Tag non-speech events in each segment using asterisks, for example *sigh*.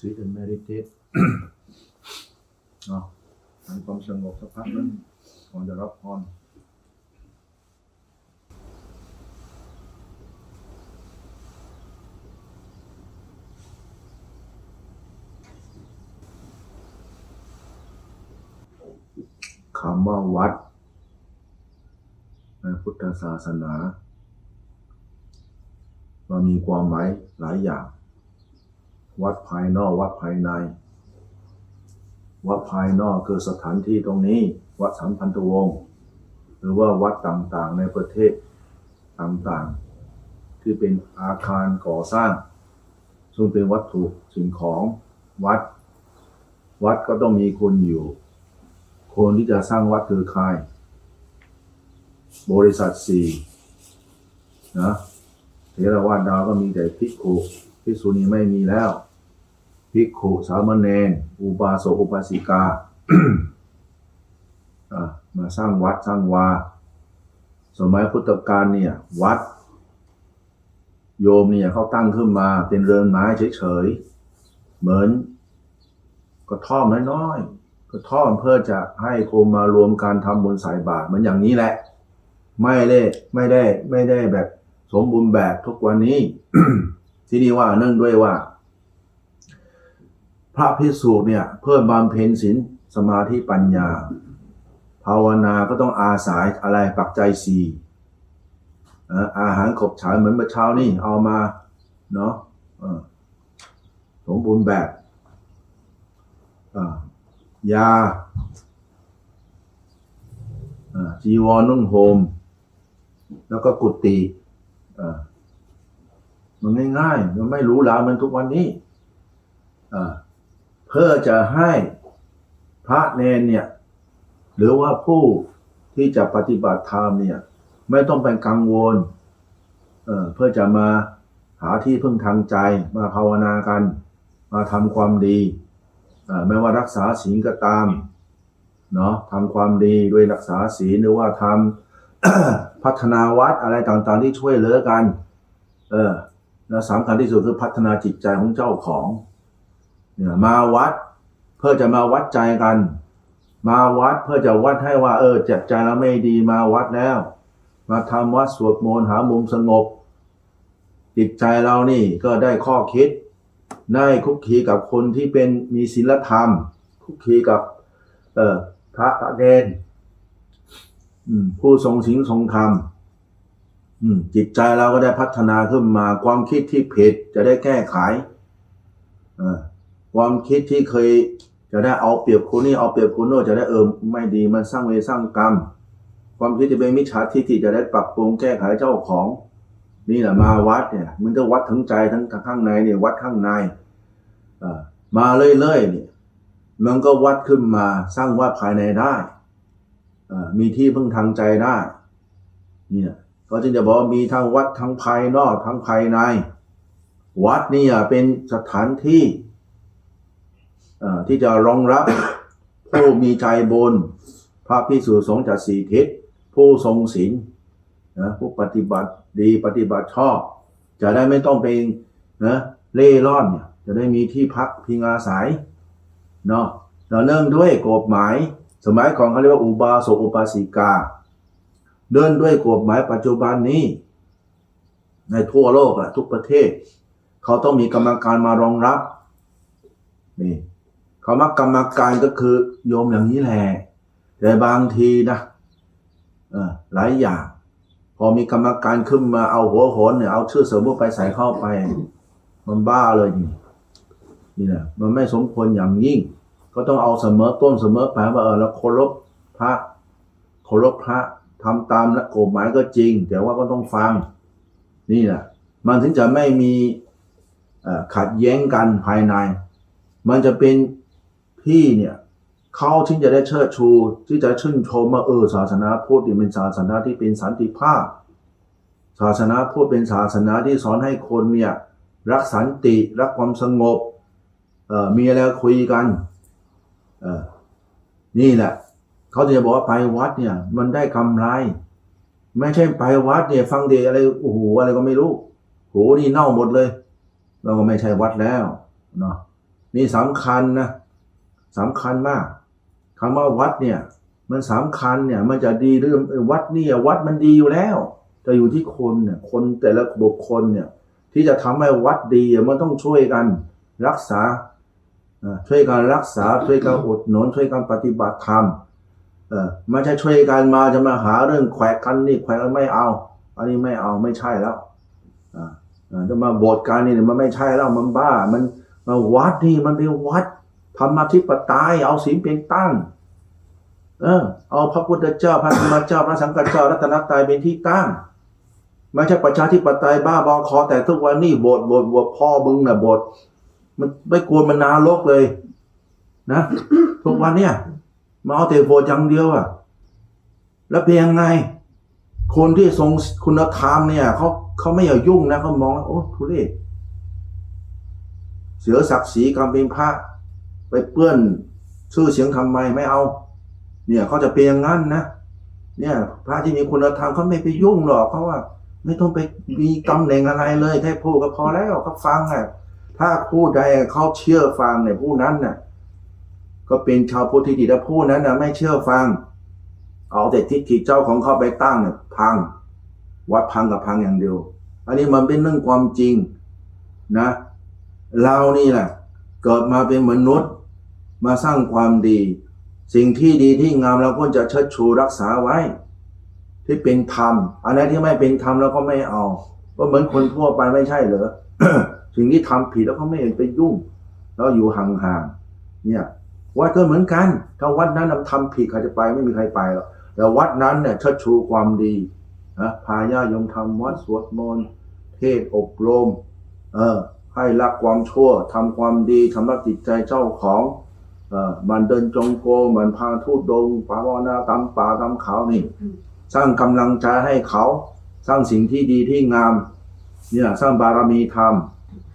sit and meditate เนาะทำความสงบสักพักนึงก่อนจะรับพรคำว่าวัด ในพุทธศาสนามันมีความหมายหลายอย่าง วัดภายนอกวัดภายใน วัดภายนอกคือสถานที่ตรงนี้ วัดสัมพันธวงศ์หรือว่าวัดต่างๆในประเทศต่างๆ ที่เป็นอาคารก่อสร้าง ซึ่งเป็นวัตถุสิ่งของวัด วัดก็ต้องมีคนอยู่ คนที่จะสร้างวัดคือใคร บริษัทสี่นะเทรวาสดาวก็มีแต่ภิกขุ ภิกษุณีไม่มีแล้วภิกขุสามเณรอุบาสกอุบาสิกามาสร้างวัดสร้างวา สมัยพุทธกาลเนี่ย วัด โยมเนี่ยเขาตั้งขึ้นมาเป็นเรือนไม้เฉยๆ เหมือนกระท่อมน้อยๆกระท่อมเพื่อจะให้คนมารวมการทำบุญใส่บาตรเหมือนอย่างนี้แหละ ไม่ได้ไม่ได้ ไม่ได้แบบสมบูรณ์แบบทุกวันนี้ ที่นี่ว่าเนื่องด้วยว่า พระพิสูจน์เนี่ย เพื่อบำเพ็ญศีลสมาธิปัญญา ภาวนาก็ต้องอาศัยอะไรปักใจสีอาหารขบฉายเหมือนเมื่อเช้านี่เอามาเนาะสมบูรณ์แบบยาจีวรนุ่งโฮม แล้วก็กุฏิ มันง่ายๆมันไม่หรู้หลามันทุกวันนี้เพื่อจะให้พระเนนเนี่ย หรือว่าผู้ที่จะปฏิบัติธรรมเนี่ย ไม่ต้องเป็นกังวลเเพื่อจะมาหาที่พึ่งทางใจมาภาวนากัน มาทำความดีไม่ว่ารักษาศีลก็ตามเนาะทำความดีด้วยรักษาศีลหรือว่าทำพัฒนาวัดอะไรต่างๆที่ช่วยเหลือกัน เออ แล้วสำคัญที่สุดคือพัฒนาจิตใจของเจ้าของเนี่ยมาวัดเพื่อจะมาวัดใจกัน มาวัดเพื่อจะวัดให้ว่า เออจิตใจเราไม่ดีมาวัดแล้ว มาทำวัดสวดมนต์หามุมสงบ จิตใจเรานี่ก็ได้ข้อคิด ได้คุกคีกับคนที่เป็นมีศีลธรรม คุกคีกับเออพระพระเดนผู้ทรงศีลทรงธรรม จิตใจเราก็ได้พัฒนาขึ้นมา ความคิดที่ผิดจะได้แก้ไขความคิดที่เคยจะได้เอาเปรียบคนนี้เอาเปรียบคนโน้นจะได้เออไม่ดีมันสร้างเวรสร้างกรรม ความคิดจะเป็นมิจฉาทิฏฐิจะได้ปรับปรุงแก้ไขเจ้าของ นี่แหละมาวัดเนี่ยมันจะวัดทั้งใจทั้งข้างในเนี่ยวัดข้างในมาเรื่อยๆเนี่ยมันก็วัดขึ้นมาสร้างวัดภายในได้มีที่พึ่งทางใจได้ เนี่ย ก็จึงจะบอกว่ามีทั้งวัดทั้งภายนอกทั้งภายใน วัดเนี่ยเป็นสถานที่ที่จะรองรับผู้มีใจบุญพระพิสุสงฆ์จากสีทิศผู้ทรงศีลนะผู้ปฏิบัติดีปฏิบัติชอบ จะได้ไม่ต้องเป็นนะเล่ร่อนเนี่ยจะได้มีที่พักพิงอาศัยเนาะเราเนื่องด้วยกฎหมาย สมัยก่อนเขาเรียกว่าอุบาสกอุบาสิกา เดินด้วยกฎหมายปัจจุบันนี้ ในทั่วโลกอะทุกประเทศ เขาต้องมีกรรมการมารองรับนี่เขามากรรมการก็คือโยมอย่างนี้แหละแต่บางทีนะหลายอย่าง พอมีกรรมการขึ้นมาเอาหัวโหนเนี่ยเอาชื่อเสมมไปใส่เข้าไป มันบ้าเลยนี่นี่แหละมันไม่สมควรอย่างยิ่ง ก็ต้องเอาเสมอต้นเสมอปลายว่าเออเราเคารพพระเคารพพระ ทำตามกฎหมายก็จริง แต่ว่าก็ต้องฟัง นี่แหละมันถึงจะไม่มีขัดแย้งกันภายใน มันจะเป็นที่เนี่ยเขาถึงจะได้เชิดชู ที่จะชื่นชมว่าเออศาสนาพุทธเป็นศาสนาที่เป็นสันติภาพ ศาสนาพุทธเป็นศาสนาที่สอนให้คนเนี่ยรักสันติรักความสงบมีอะไรคุยกันนี่แหละ เขาจะบอกว่าไปวัดเนี่ย มันได้กำไร ไม่ใช่ไปวัดเนี่ย ฟังเดอะไรโอ้โหอะไรก็ไม่รู้โหนี่เน่าหมดเลย เราก็ไม่ใช่วัดแล้วเนาะนี่สำคัญนะสำคัญมากคำว่าวัดเนี่ย มันสำคัญเนี่ย มันจะดีหรือวัดเนี่ยวัดมันดีอยู่แล้วแต่อยู่ที่คนเนี่ย คนแต่ละบุคคลเนี่ย ที่จะทำให้วัดดีมันต้องช่วยกันรักษาช่วยกันรักษาช่วยกันอดหนนช่วยกันปฏิบัติธรรม เออไม่ใช่ช่วยกันมาจะมาหาเรื่องแขวะกันนี่แขวะกันไม่เอา อันนี้ไม่เอาไม่ใช่แล้วอ่าอ่าจะมาโบสถ์กันนี่มันไม่ใช่แล้วมันบ้า มันมาวัดนี่มันเป็นวัดธรรมธิปไตยเอาศีลเป็นตั้ง เออ เอาพระพุทธเจ้าพระธรรมเจ้าพระสังฆเจ้ารัตนตรัยเป็นที่ตั้งไม่ใช่ประชาธิปไตยบ้าบอคอ แต่ทุกวันนี้โบสถ์โบสถ์โบสถ์พ่อมึงน่ะโบสถ์มันไม่กลัวมันนาลกเลย นะทุกวันเนี่ย มาเอาแต่โบสถ์อย่างเดียวอะแล้วเป็นยังไง คนที่ทรงคุณธรรมเนี่ยเขาเขาไม่อยากยุ่งนะเขามองแล้วโอ้ทุเรศเสือศักดิ์ศรีการเป็นพระไปเปื้อนชื่อเสียงทำไมไม่เอา เนี่ยเขาจะเป็นอย่างนั้นนะเนี่ย พระที่มีคุณธรรมเขาไม่ไปยุ่งหรอกเพราะว่า ไม่ต้องไปมีตำแหน่งอะไรเลยแค่พูดก็พอแล้วก็ฟังอะถ้าผู้ใดเขาเชื่อฟังเนี่ยผู้นั้นน่ะ ก็เป็นชาวพุทธที่ดีแต่ผู้นั้นนะไม่เชื่อฟัง เอาแต่ทิฏฐิเจ้าของเขาไปตั้งเนี่ยพัง วัดพังกับพังอย่างเดียว อันนี้มันเป็นเรื่องความจริงนะ เรานี่แหละเกิดมาเป็นมนุษย์ มาสร้างความดี สิ่งที่ดีที่งามเราควรจะเชิดชูรักษาไว้ ที่เป็นธรรมอันไหนที่ไม่เป็นธรรมเราก็ไม่เอาก็เหมือนคนทั่วไปไม่ใช่เหรอสิ่งที่ทำผิดแล้วก็ไม่เห็นไปยุ่งเราอยู่ห่างๆเนี่ย วัดก็เหมือนกัน ถ้าวัดนั้นทำผิดใครจะไปไม่มีใครไปหรอกแต่วัดนั้นเนี่ยเชิดชูความดีนะพาญาโยมทำวัดสวดมนต์เทศอบรม เออ ให้รักความชั่วทำความดีทำรักจิตใจเจ้าของเออมันเดินจงกรมมันพาทูดดงปาวนาตามป่าตามเขานี่ สร้างกำลังใจให้เขาสร้างสิ่งที่ดีที่งาม เนี่ยสร้างบารมีธรรม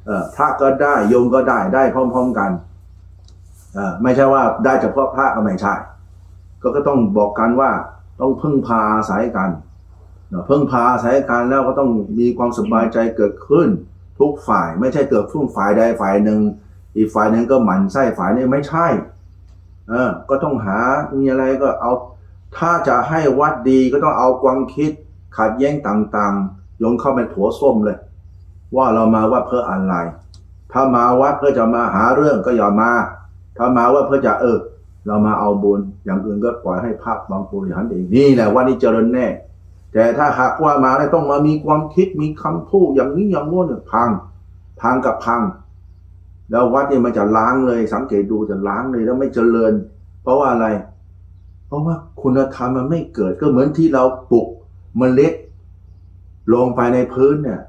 เอ่อพระก็ได้โยมก็ได้ได้พร้อม ๆ กัน ไม่ใช่ว่าได้เฉพาะพระก็ไม่ใช่ก็ก็ต้องบอกกันว่าต้องพึ่งพาอาศัยกันเพึ่งพาอาศัยกันแล้วก็ต้องมีความสบายใจเกิดขึ้น ทุกฝ่ายไม่ใช่เกิดขึ้นฝ่ายใดฝ่ายหนึ่ง อีกฝ่ายหนึ่งก็หมั่นไส้ฝ่ายนี้ไม่ใช่เออก็ต้องหามีอะไรก็เอา ถ้าจะให้วัดดีก็ต้องเอาความคิดขัดแย้งต่างๆยนเข้าไปถัวส้มเลย ว่าเรามาวัดเพื่ออะไร ถ้ามาวัดเพื่อจะมาหาเรื่องก็อย่ามา ถ้ามาว่าเพื่อจะเออ เรามาเอาบุญอย่างอื่นก็ปล่อยให้ภาคบางบริหารเองนี่แหละว่านี่เจริญแน่ แต่ถ้าหากว่ามาเนี่ยต้องมามีความคิดมีคำพูดอย่างนี้อย่างโน้นพังพังกับพัง แล้ววัดเนี่ยมันจะล้างเลย สังเกตดูจะล้างเลยแล้วไม่เจริญ เพราะว่าอะไร เพราะว่าคุณธรรมมันไม่เกิดก็เหมือนที่เราปลูกเมล็ดลงไปในพื้นเนี่ย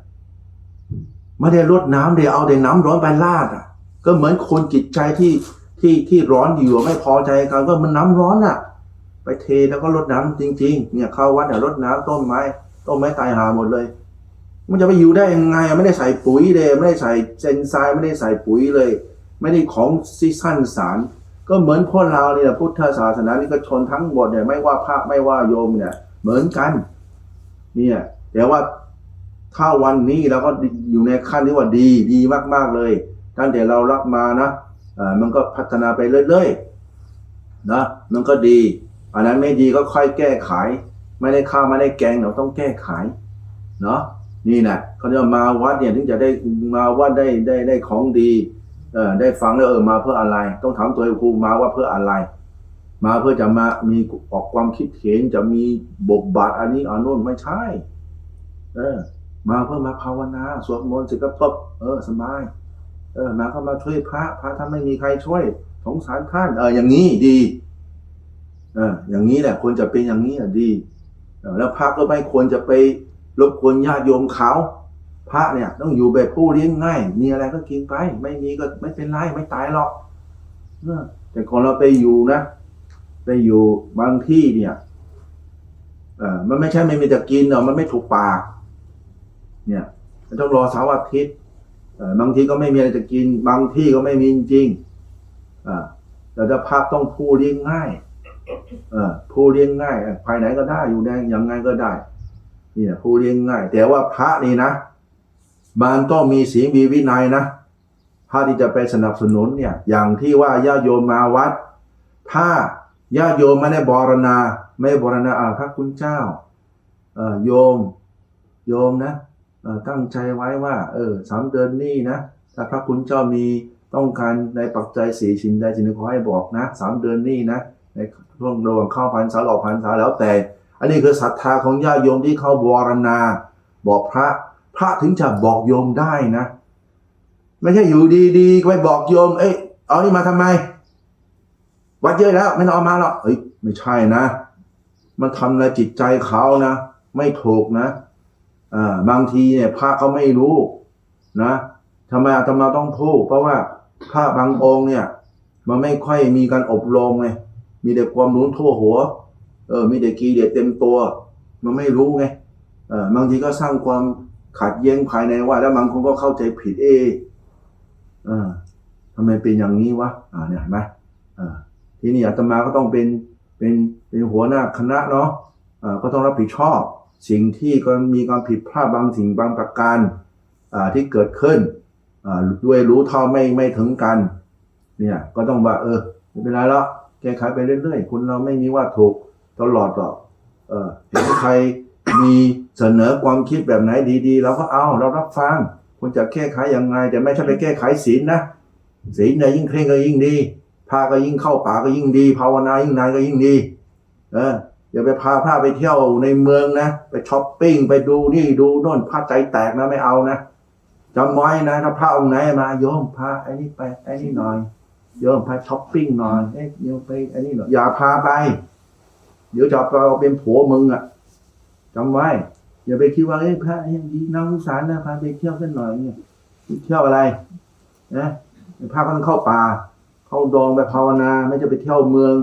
ไม่ได้รดน้ำเดี๋ยวเอาแต่น้ำร้อนไปลาดอะ ก็เหมือนคนจิตใจที่ ที่ที่ร้อนอยู่ไม่พอใจกันก็มันน้ำร้อนอะ ไปเทแล้วก็รดน้ำจริง ๆ เนี่ยเข้าวัดเนี่ยรดน้ำต้นไม้ต้นไม้ตายหาหมดเลย มันจะไปอยู่ได้ยังไงไม่ได้ใส่ปุ๋ยเลยไม่ได้ใส่เซนไซไม่ได้ใส่ปุ๋ยเลย ไม่ได้ของซีซั่นสาร ก็เหมือนพวกเราเนี่ยพุทธศาสนานี่ก็ชนทั้งหมดเนี่ยไม่ว่าพระไม่ว่าโยมเนี่ย เหมือนกัน เนี่ยแต่ว่าถ้าวันนี้เราก็อยู่ในขั้นที่ว่าดีดีมาก ๆเลยตั้งแต่เรารับมานะ มันก็พัฒนาไปเรื่อยๆนะมันก็ดี อันนั้นไม่ดีก็ค่อยแก้ไข ไม่ได้ข้าวไม่ได้แกงเราต้องแก้ไขเนาะนี่แหละเขาจะมาวัดเนี่ยถึงจะได้มาวัดได้ได้ได้ของดีเออได้ฟังแล้วเออมาเพื่ออะไร ต้องถามตัวเองครูมาว่าเพื่ออะไร มาเพื่อจะมามีออกความคิดเห็นจะมีบทบาทอันนี้อันโน้นไม่ใช่ เออ มาเพื่อมาภาวนาสวดมนต์เสร็จก็ตบเออสบาย เออมาเข้ามาช่วยพระ พระท่านไม่มีใครช่วย สงสารท่าน เออ อย่างนี้ดี เออ อย่างนี้แหละควรจะเป็นอย่างนี้อะดีแล้วพระก็ไม่ควรจะไปรบกวนญาติโยมเขาพระเนี่ย ต้องอยู่แบบผู้เลี้ยงง่าย มีอะไรก็กินไป ไม่มีก็ไม่เป็นไรไม่ตายหรอกเออแต่คนเราไปอยู่นะไปอยู่บางที่เนี่ยเออมันไม่ใช่ไม่มีจะกินหรอกมันไม่ถูกปากเนี่ยมันต้องรอเสาร์อาทิตย์ บางทีก็ไม่มีอะไรจะกิน บางที่ก็ไม่มีจริงๆอ่าแต่ถ้าพต้องผู้เลี้ยงง่ายผู้เลี้ยงง่าย ภายไหนก็ได้อยู่ในยังไงก็ได้นี่นะผู้เลี้ยงง่าย แต่ว่าพระนี่นะมันต้องมีศีลมีวินัยนะพระที่จะไปสนับสนุนเนี่ย อย่างที่ว่าญาติโยมมาวัด ถ้าญาติโยมไม่ได้บรณา ไม่บรณาอาพระคุณเจ้าโยม โยมนะ ตั้งใจไว้ว่าเออสามเดือนนี้นะถ้าพระคุณเจ้ามีต้องการในปัจจัยสี่ชิ้นใดชิ้นหนึ่งขอให้บอกนะสามเดือนนี้นะในช่วงระหว่างเข้าพรรษาออกพรรษาแล้วแต่ อันนี้คือศรัทธาของญาติโยมที่เขาบรณา บอกพระ พระถึงจะบอกโยมได้นะ ไม่ใช่อยู่ดีๆไปบอกโยม เอ้ยเอานี่มาทำไม วัดเยอะแล้ว ไม่ต้องเอามาหรอกเอ้ยไม่ใช่นะ มันทำในจิตใจเขานะ ไม่ถูกนะ อ่าบางทีเนี่ยพระเขาไม่รู้นะทำไมอาตมาต้องพูดเพราะว่าพระบางองค์เนี่ย มันไม่ค่อยมีการอบรมไงมีแต่ความรู้ทั่วหัว เออ มีแต่กีเดียเต็มตัว มันไม่รู้ไงเออบางทีก็สร้างความขัดแย้งภายในว่า แล้วบางคนก็เข้าใจผิดเองเออทำไมเป็นอย่างนี้วะอ่าเนี่ยเห็นไหมอ่าทีนี้อาตมาก็ต้องเป็นเป็นเป็นหัวหน้าคณะเนาะอ่าก็ต้องรับผิดชอบ สิ่งที่ก็มีความผิดพลาดบางสิ่งบางประการที่เกิดขึ้นด้วยรู้เท่าไม่ไม่ถึงกัน เนี่ยก็ต้องว่า เออไม่เป็นไรแล้วแก้ไขไปเรื่อยๆคุณเราไม่มีว่าถูกตลอดหรอกเออเห็นใครมีเสนอความคิดแบบไหนดีๆเราก็เอาเรารับฟังคุณจะแก้ไขยังไง แต่ไม่ใช่ไปแก้ไขศีลนะศีลเนี่ยยิ่งเคร่งก็ยิ่งดีพาก็ยิ่งเข้าป่าก็ยิ่งดี ภาวนายิ่งนานก็ยิ่งดี เออ อย่าไปพาพระไปเที่ยวในเมืองนะ ไปช้อปปิ้งไปดูนี่ดูโน่นพระใจแตกนะไม่เอานะจำไว้นะถ้าพระองค์ไหนมาโยมพาไอ้นี่ไปไอ้นี่หน่อยโยมพาช้อปปิ้งหน่อยเอ้ยโยมไปไอ้นี่หน่อยอย่าพาไป เดี๋ยวจะเอาเป็นผัวมึงอะจำไว้ อย่าไปคิดว่าเอ้ยพระยังดีน่าสงสารนะพาไปเที่ยวกันหน่อยเนี่ยเที่ยวอะไรนะพระก็ต้องเข้าป่า เข้าดองไปภาวนาไม่จะไปเที่ยวเมือง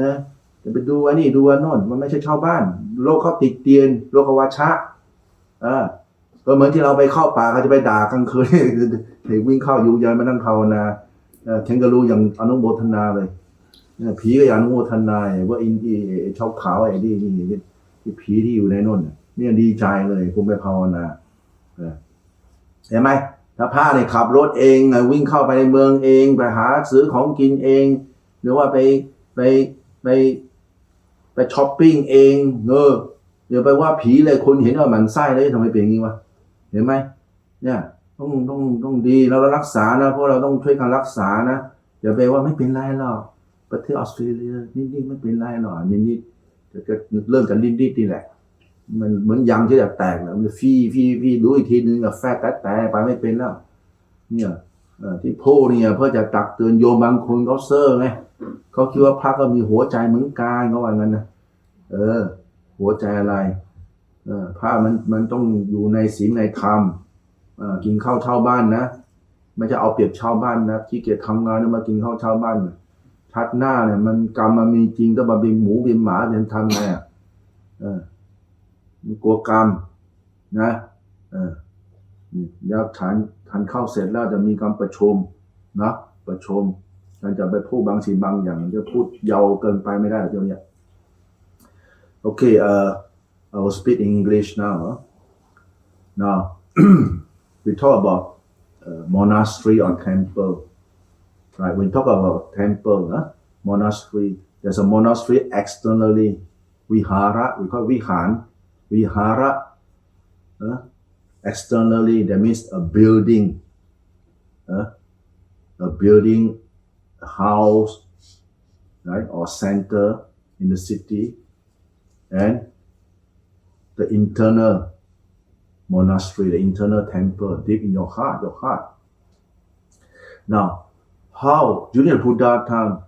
นะ จะไปดูอันนี้ดูอันโน่นมันไม่ใช่ชาวบ้าน โลกเขาติดเตียน โลกวัชชะเออก็เหมือนที่เราไปเข้าป่าเขาจะไปด่ากลางคืนเด็กวิ่งเข้าอยู่ยันมานั่งภาวนาเออแข่งก็รู้อย่างอนุโมทนาเลยผีก็อย่างอนุโมทนาว่าอินอีไอ้ชาวขาวไอ้นี่นี่ที่ผีที่อยู่ในน่นน่ะเนี่ยดีใจเลยผมไปภาวนาเห็นไหมถ้าพระเนี่ยขับรถเองวิ่งเข้าไปในเมืองเอง ไปหาซื้อของกินเอง หรือว่าไปไปไป ไปช้อปปิ้งเองเอออย่าไปว่าผีเลยคนเห็นว่ามันไส้เลยทำไมเป็นอย่างนี้วะเห็นไหมเนี่ยต้องต้องต้องดีเรารักษานะเพราะเราต้องช่วยกันรักษานะอย่าไปว่าไม่เป็นไรหรอกประเทศออสเตรเลียนิดๆไม่เป็นไรหรอกนิดๆจะเริ่มกันนิดๆนี่แหละ มันเหมือนยางที่จะแตกแล้วมันฟีฟีฟีดูอีกทีนึงอะแฟแตแต่ไปไม่เป็นแล้ว เนี่ยที่พูดเนี่ยเพื่อจะตักเตือนโยมบางคนเขาเซอร์ไง เขาคิดว่าพระก็มีหัวใจเหมือนกันเขาว่างั้นนะเออ หัวใจอะไร เออพระมันมันต้องอยู่ในศีลในธรรมกินข้าวเช่าบ้านนะไม่ใช่เอาเปรียบชาวบ้านนะที่เกียจทำงานแล้วมากินข้าวเช่าบ้านนะชัดหน้าเนี่ย มันกรรมมันมีจริงต้องมาเป็นหมูเป็นหมาเป็นทำไงอะเออมันกลัวกรรมนะ เออนี่เดี๋ยวทานทานข้าวเสร็จแล้วจะมีการประชุมนะประชุม การจะไปพูดบางสิ่งบางอย่างจะพูดยาวเกินไปไม่ได้เดี๋ยวนี้ย Okay, uh, I will speak in English now. huh? Now, we talk about uh, monastery or temple. Right, when we talk about temple, huh? monastery, there's a monastery externally. Vihara, we call Vihan. Vihara, huh? externally, that means a building. huh? A building, a house, right, or center in the city and the internal monastery, the internal temple deep in your heart, your heart. Now, how during the Buddha time,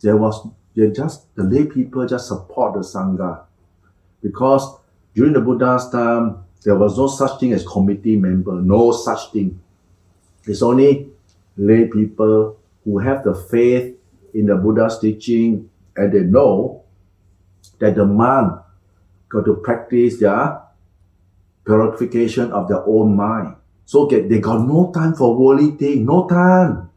there was there just the lay people just support the sangha because during the Buddha's time there was no such thing as committee member, no such thing. It's only lay people who have the faith in the Buddha's teaching and they know that the monk got to practice their purification of their own mind. So they got no time for worldly thing, no time,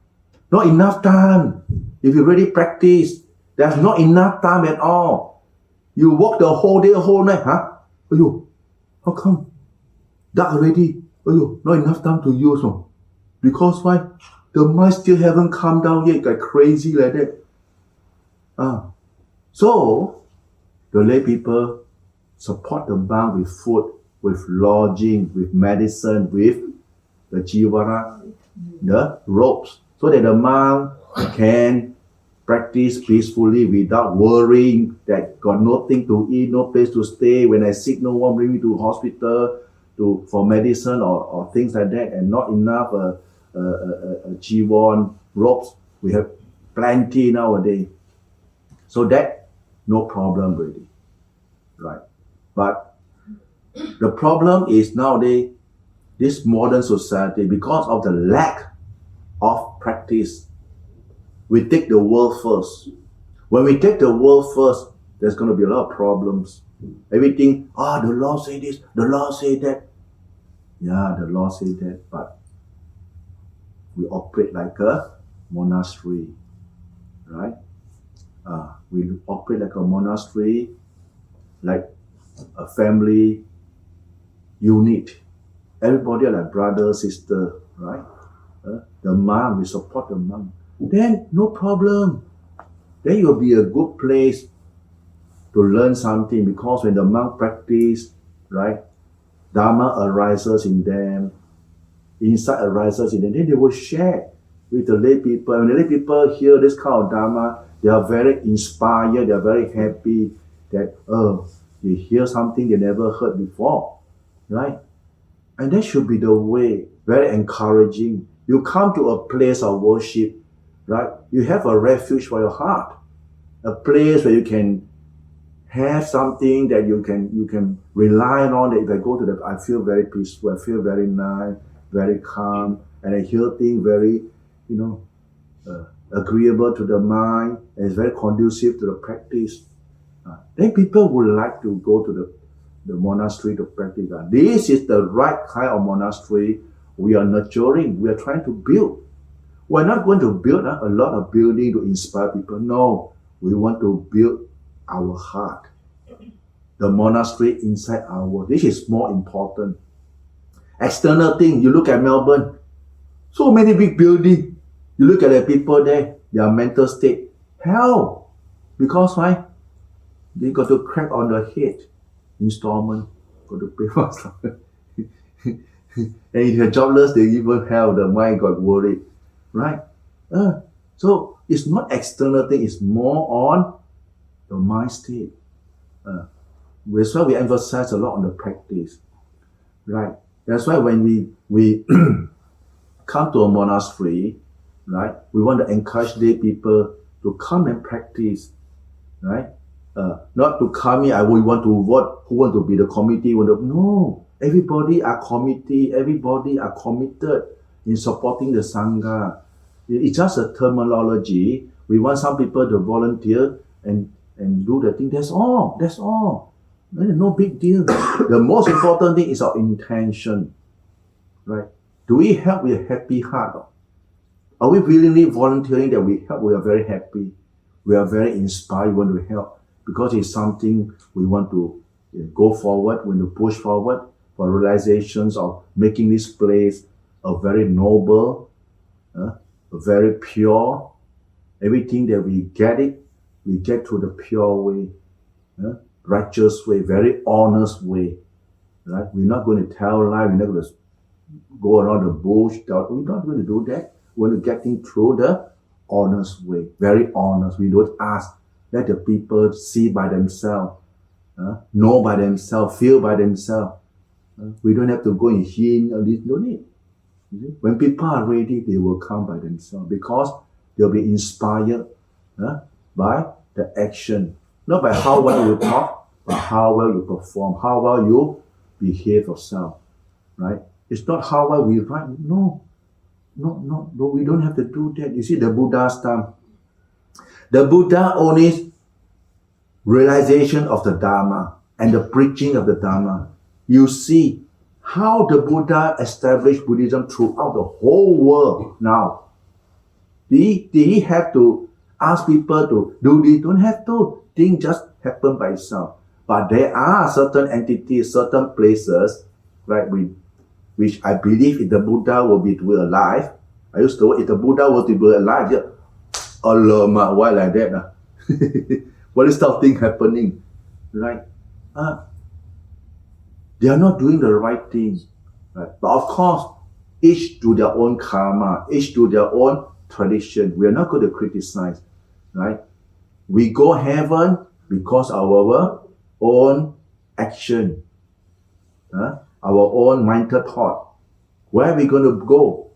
not enough time. If you really practice, there's not enough time at all. You work the whole day, whole night, huh? Ayo, how come? Dark already. Ayo, not enough time to use. No. Because why? The mind still haven't come down yet, like crazy like that. Ah. So, the lay people support the monk with food, with lodging, with medicine, with the jivara, the ropes, so that the monk can practice peacefully without worrying that got nothing to eat, no place to stay. When I sick, no one bring me to hospital to for medicine or, or things like that, and not enough uh, uh, uh, uh, jivon ropes. We have plenty nowadays, so that no problem really, right? But the problem is nowadays this modern society because of the lack of practice we take the world first. When we take the world first, there's going to be a lot of problems. Everything, ah, the law say this, the law say that. Yeah, the law say that, but we operate like a monastery, right? Uh, we operate like a monastery, like a family unit. Everybody like brother, sister, right? Uh, the monk, we support the monk then no problem. Then will be a good place to learn something because when the monk practice, right, Dharma arises in them, insight arises in them, then they will share with the lay people. When the lay people hear this kind of Dharma, they are very inspired, they are very happy that, oh, they hear something they never heard before, right? And that should be the way, very encouraging. You come to a place of worship, right? You have a refuge for your heart, a place where you can have something that you can you can rely on. That if I go to the, I feel very peaceful. I feel very nice, very calm, and I hear things very, you know, uh, agreeable to the mind, and it's very conducive to the practice. Uh, then people would like to go to the the monastery to practice. Uh, this is the right kind of monastery we are nurturing. We are trying to build. We're not going to build uh, a lot of building to inspire people. No, we want to build our heart. The monastery inside our. This is more important. External thing. You look at Melbourne. So many big building. You look at the people there. Their mental state. Hell. Because why? They got to crack on the head. Installment. Got to pay for something. *laughs* and if you're jobless, they even hell. The mind got worried right? Uh, so it's not external thing, it's more on the mind state. Uh, that's why we emphasize a lot on the practice, right? That's why when we we *clears throat* come to a monastery, right, we want to encourage lay people to come and practice, right? Uh, not to come here, I we want to vote, who want to be the committee, want to, no, everybody are committee, everybody are committed in supporting the Sangha. It's just a terminology. We want some people to volunteer and, and do the thing. That's all. That's all. No big deal. *coughs* the most important thing is our intention. Right? Do we help with a happy heart? Are we willingly volunteering that we help? We are very happy. We are very inspired. When we help because it's something we want to go forward, we want to push forward for realizations of making this place a very noble, uh, a very pure. Everything that we get it, we get to the pure way, uh, righteous way, very honest way. Right? We're not going to tell lie. We're not going to go around the bush. We're not going to do that. We're going to get things through the honest way, very honest. We don't ask. Let the people see by themselves, uh, know by themselves, feel by themselves. Uh, we don't have to go and hint or this. No need. When people are ready, they will come by themselves because they'll be inspired uh, by the action, not by how well you talk, but how well you perform, how well you behave yourself. Right? It's not how well we write. No, no, no, no. We don't have to do that. You see, the Buddha's time. The Buddha only realization of the Dharma and the preaching of the Dharma. You see, how the Buddha established Buddhism throughout the whole world now. Did he, did he have to ask people to do this? Don't have to. Things just happen by itself. But there are certain entities, certain places, right? We which I believe if the Buddha will be to alive, I used to if the Buddha were to be alive, just Allah, why like that? ah? *laughs* what is that thing happening? Right? Ah, they are not doing the right thing. Right? But of course, each to their own karma, each to their own tradition. We are not going to criticize. Right? We go heaven because our uh, own action, huh? our own mental thought. Where we going to go?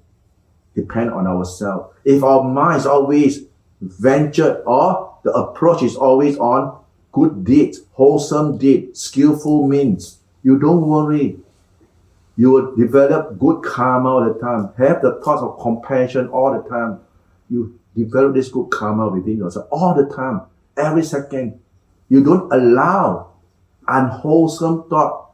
Depend on ourselves. If our mind is always ventured or the approach is always on good deeds, wholesome deed, skillful means, you don't worry. You will develop good karma all the time. Have the thoughts of compassion all the time. You develop this good karma within yourself all the time, every second. You don't allow unwholesome thought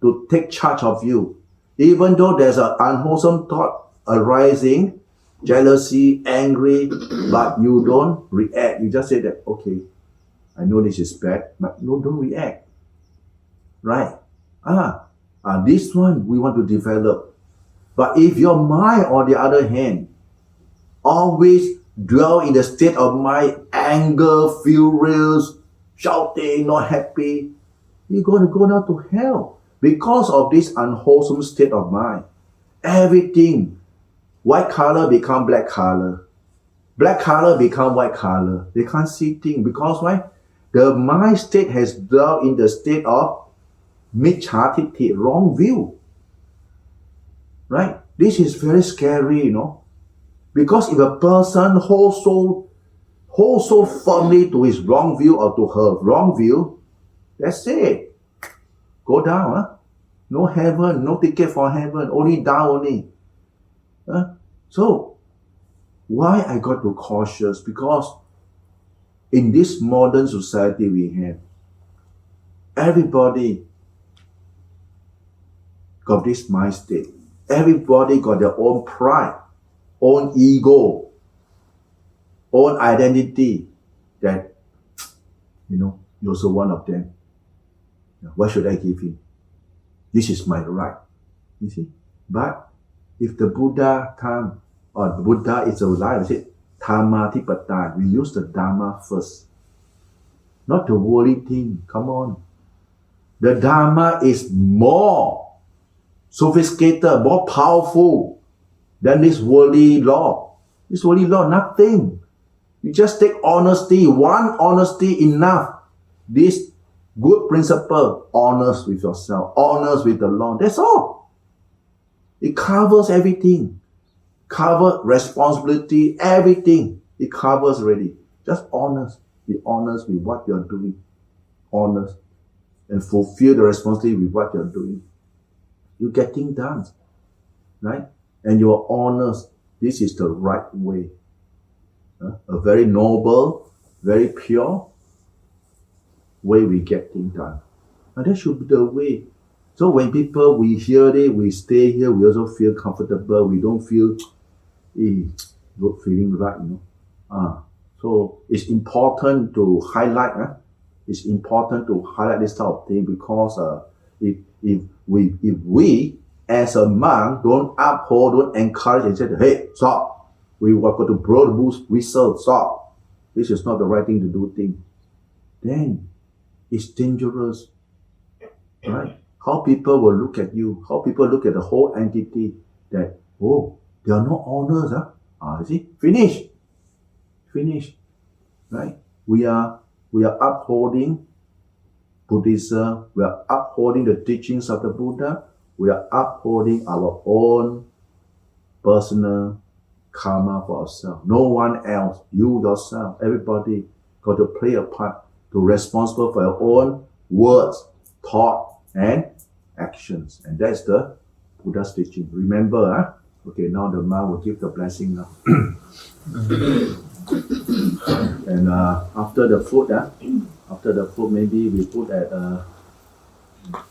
to take charge of you. Even though there's an unwholesome thought arising, jealousy, angry, but you don't react. You just say that, okay, I know this is bad, but no, don't react. Right? Ah, ah, this one we want to develop. But if your mind, on the other hand, always dwell in the state of mind, anger, furious, shouting, not happy, you're going to go down to hell because of this unwholesome state of mind. Everything, white color become black color, black color become white color. They can't see things because why? The mind state has dwelt in the state of michatithi, wrong view. Right? This is very scary, you know. Because if a person holds so holds so firmly to his wrong view or to her wrong view, that's it. Go down, huh? No heaven, no ticket for heaven, only down only. Huh? So, why I got to cautious? Because in this modern society we have, everybody got this mind state. Everybody got their own pride, own ego, own identity that, you know, you're also one of them. Why should I give him? This is my right. You see? But if the Buddha time or the Buddha is alive, is it Dhamma Tipata? We use the Dharma first. Not the worldly thing. Come on. The Dharma is more sophisticated, more powerful than this worldly law. This worldly law, nothing. You just take honesty, one honesty enough. This good principle, honest with yourself, honest with the law. That's all. It covers everything. Cover responsibility, everything. It covers already. Just honest. Be honest with what you're doing. Honest. And fulfill the responsibility with what you're doing. You're getting done. Right? And you're honest. This is the right way. Huh? A very noble, very pure way we get things done. And that should be the way. So when people we hear it, we stay here, we also feel comfortable. We don't feel *tsk* eh, not feeling right, you know. Ah, so it's important to highlight. Uh, it's important to highlight this type of thing because uh, if if we if we as a monk don't uphold, don't encourage and say, hey, stop. We are going to the boost whistle, stop. This is not the right thing to do thing. Then it's dangerous. Right? How people will look at you, how people look at the whole entity that, oh, they are not honest. Huh? Ah, you see? Finish. Finish. Right? We are we are upholding Buddhism, we are upholding the teachings of the Buddha, we are upholding our own personal karma for ourselves. No one else, you yourself, everybody got to play a part to responsible for your own words, thought, and actions. And that's the Buddha's teaching. Remember, huh? okay, now the man will give the blessing now. *coughs* and uh, after the food, uh, after the food, maybe we put at uh,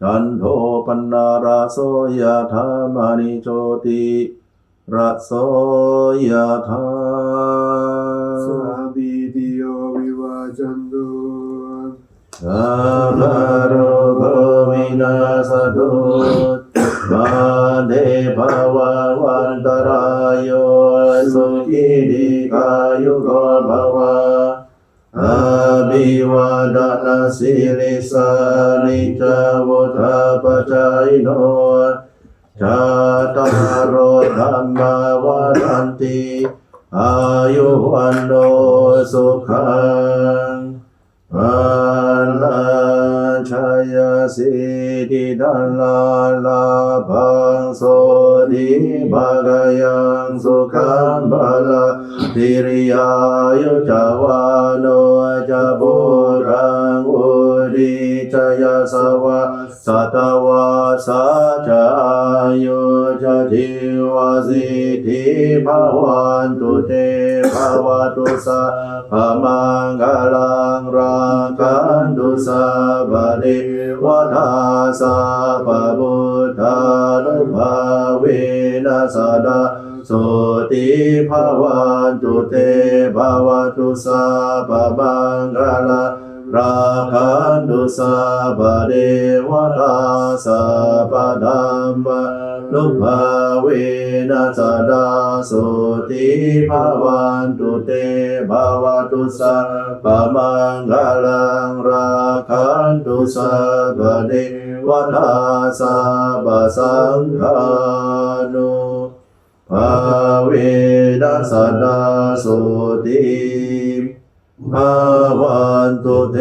จิตาปาริตานตุมหังคิปะเมวะสบิจตุสัพเพปุเรนตุสังกปาจันโทปนนาราโสยธามณิโชติระโสยธาสาบีติโยวิวาจันตุสัพพะโรโควินาสตุมาเดภวะวันตรายโยสุขีดิกายุโกภวะอา ภิวาดนาสิริสานิจาวุธาปจายโนชาตารโรธรรมาวาทันติอายุวันโนสุขังอาลาชายสิทิดัลลาลาภังโสติภากายังสุขังบาลา ทิริยายุจาวาโนจบุรังอุดิจยสวะสัตวาสัจายุจทิวสิทธิภาวันตุเตภาวตุสาพมังกลังรังกันตุสัพพะเดวตาสัพพะพุทธานุภาเวนัสสดา สุติภาวันตุเตภาวตุสัพพะมังกลังรักขันตุสัพพะเดวตาสัพพะธัมมานุภาเวนัสดาสุติภาวันตุเตภาวตุสัพพะมังคลังราคันตุสัพพะเดวตาสัพพะสังฆานุ ภาเวนัสสดาสุติภาวันตุเต